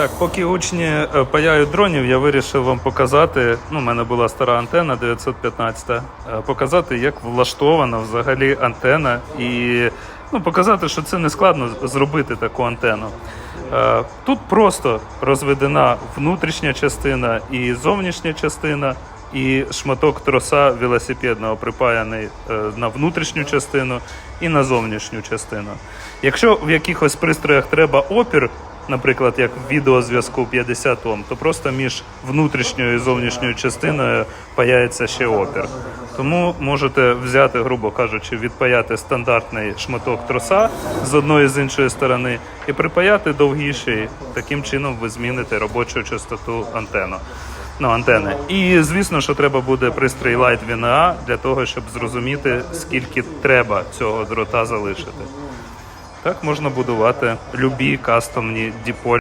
Так, поки учні е, паяють дронів, я вирішив вам показати. Ну, у мене була стара антена 915, е, показати, як влаштована взагалі антена, і ну, показати, що це не складно зробити таку антенну. Е, Тут просто розведена внутрішня частина і зовнішня частина, і шматок троса велосипедного припаяний на внутрішню частину і на зовнішню частину. Якщо в якихось пристроях треба опір, наприклад, як в відеозв'язку 50 Ом, то просто між внутрішньою і зовнішньою частиною паяється ще опір. Тому можете взяти, грубо кажучи, відпаяти стандартний шматок троса з одної з іншої сторони і припаяти довгіший. Таким чином ви зміните робочу частоту антенну. Ну, антени. І звісно, що треба буде пристрій Light VNA для того, щоб зрозуміти, скільки треба цього дрота залишити. Так можна будувати любі кастомні діполі.